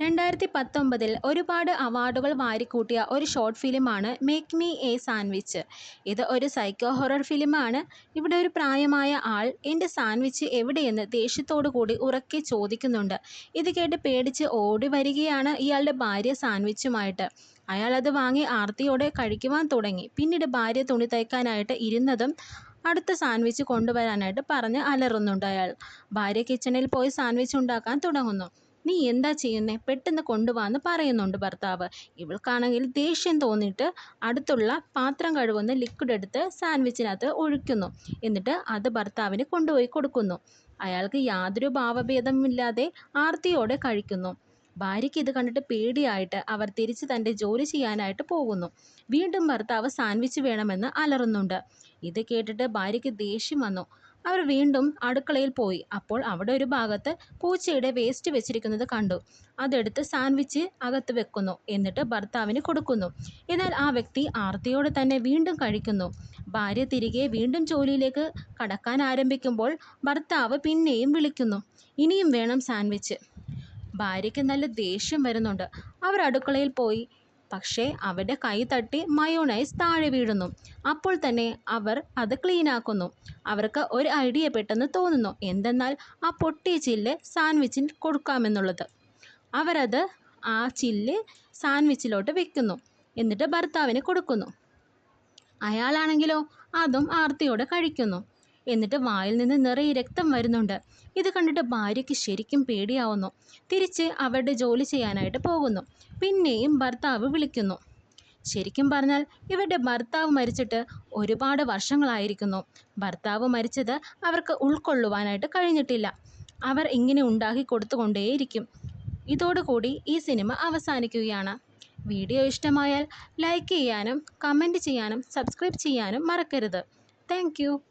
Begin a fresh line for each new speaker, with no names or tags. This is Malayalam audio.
രണ്ടായിരത്തി പത്തൊമ്പതിൽ ഒരുപാട് അവാർഡുകൾ വാരിക്കൂട്ടിയ ഒരു ഷോർട്ട് ഫിലിമാണ് മേക്ക് മീ എ സാൻഡ്വിച്ച് ഇത് ഒരു സൈക്കോ ഹൊറർ ഫിലിമാണ്. ഇവിടെ ഒരു പ്രായമായ ആൾ എന്റെ സാൻഡ്വിച്ച് എവിടെയെന്ന് ദേഷ്യത്തോടു കൂടി ഉറക്കെ ചോദിക്കുന്നുണ്ട്. ഇത് കേട്ട് പേടിച്ച് ഓടി വരികയാണ് ഇയാളുടെ ഭാര്യ സാൻഡ്വിച്ചുമായിട്ട് അയാൾ അത് വാങ്ങി ആർത്തിയോടെ കഴിക്കുവാൻ തുടങ്ങി. പിന്നീട് ഭാര്യ തുണി തയ്ക്കാനായിട്ട് ഇരുന്നതും അടുത്ത സാൻഡ്വിച്ച് കൊണ്ടുവരാനായിട്ട് പറഞ്ഞ് അലറുന്നുണ്ട് അയാൾ. ഭാര്യ കിച്ചണിൽ പോയി സാൻഡ്വിച്ച് ഉണ്ടാക്കാൻ തുടങ്ങുന്നു. നീ എന്താ ചെയ്യുന്നേ? പെട്ടെന്ന് കൊണ്ടുവാന്ന് പറയുന്നുണ്ട് ഭർത്താവ്. ഇവൾക്കാണെങ്കിൽ ദേഷ്യം തോന്നിയിട്ട് അടുത്തുള്ള പാത്രം കഴുകുന്ന ലിക്വിഡ് എടുത്ത് സാൻഡ്വിച്ചിനകത്ത് ഒഴിക്കുന്നു. എന്നിട്ട് അത് ഭർത്താവിന് കൊണ്ടുപോയി കൊടുക്കുന്നു. അയാൾക്ക് യാതൊരു ഭാവഭേദമില്ലാതെ ആർത്തിയോടെ കഴിക്കുന്നു. ഭാര്യയ്ക്ക് ഇത് കണ്ടിട്ട് പേടിയായിട്ട് അവർ തിരിച്ച് തന്റെ ജോലി ചെയ്യാനായിട്ട് പോകുന്നു. വീണ്ടും ഭർത്താവ് സാൻഡ്വിച്ച് വേണമെന്ന് അലറുന്നുണ്ട്. ഇത് കേട്ടിട്ട് ഭാര്യയ്ക്ക് ദേഷ്യം വന്നു. അവർ വീണ്ടും അടുക്കളയിൽ പോയി. അപ്പോൾ അവിടെ ഒരു ഭാഗത്ത് പൂച്ചയുടെ വേസ്റ്റ് വെച്ചിരിക്കുന്നത് കണ്ടു. അതെടുത്ത് സാൻഡ്വിച്ച് അകത്ത് വെക്കുന്നു. എന്നിട്ട് ഭർത്താവിന് കൊടുക്കുന്നു. എന്നാൽ ആ വ്യക്തി ആർത്തിയോടെ തന്നെ വീണ്ടും കഴിക്കുന്നു. ഭാര്യ തിരികെ വീണ്ടും ജോലിയിലേക്ക് കടക്കാൻ ആരംഭിക്കുമ്പോൾ ഭർത്താവ് പിന്നെയും വിളിക്കുന്നു. ഇനിയും വേണം സാൻഡ്വിച്ച് ഭാര്യയ്ക്ക് നല്ല ദേഷ്യം വരുന്നുണ്ട്. അവർ അടുക്കളയിൽ പോയി. പക്ഷേ അവരുടെ കൈ തട്ടി മയോണൈസ് താഴെ വീഴുന്നു. അപ്പോൾ തന്നെ അവർ അത് ക്ലീനാക്കുന്നു അവർക്ക് ഒരു ഐഡിയ പെട്ടെന്ന് തോന്നുന്നു. എന്തെന്നാൽ ആ പൊട്ടിയ ചില്ല് സാൻഡ്വിച്ചിന് കൊടുക്കാമെന്നുള്ളത്. അവരത് ആ ചില്ല് സാൻഡ്വിച്ചിലോട്ട് വെക്കുന്നു. എന്നിട്ട് ഭർത്താവിന് കൊടുക്കുന്നു. അയാളാണെങ്കിലോ അതും ആർത്തിയോടെ കഴിക്കുന്നു. എന്നിട്ട് വായിൽ നിന്ന് നിറയെ രക്തം വരുന്നുണ്ട്. ഇത് കണ്ടിട്ട് ഭാര്യയ്ക്ക് ശരിക്കും പേടിയാവുന്നു. തിരിച്ച് അവരുടെ ജോലി ചെയ്യാനായിട്ട് പോകുന്നു. പിന്നെയും ഭർത്താവ് വിളിക്കുന്നു. ശരിക്കും പറഞ്ഞാൽ ഇവരുടെ ഭർത്താവ് മരിച്ചിട്ട് ഒരുപാട് വർഷങ്ങളായിരിക്കുന്നു. ഭർത്താവ് മരിച്ചത് അവർക്ക് ഉൾക്കൊള്ളുവാനായിട്ട് കഴിഞ്ഞിട്ടില്ല. അവർ ഇങ്ങനെ ഉണ്ടാക്കി കൊടുത്തുകൊണ്ടേയിരിക്കും. ഇതോടുകൂടി ഈ സിനിമ അവസാനിക്കുകയാണ്. വീഡിയോ ഇഷ്ടമായാൽ ലൈക്ക് ചെയ്യാനും കമന്റ് ചെയ്യാനും സബ്സ്ക്രൈബ് ചെയ്യാനും മറക്കരുത്. താങ്ക്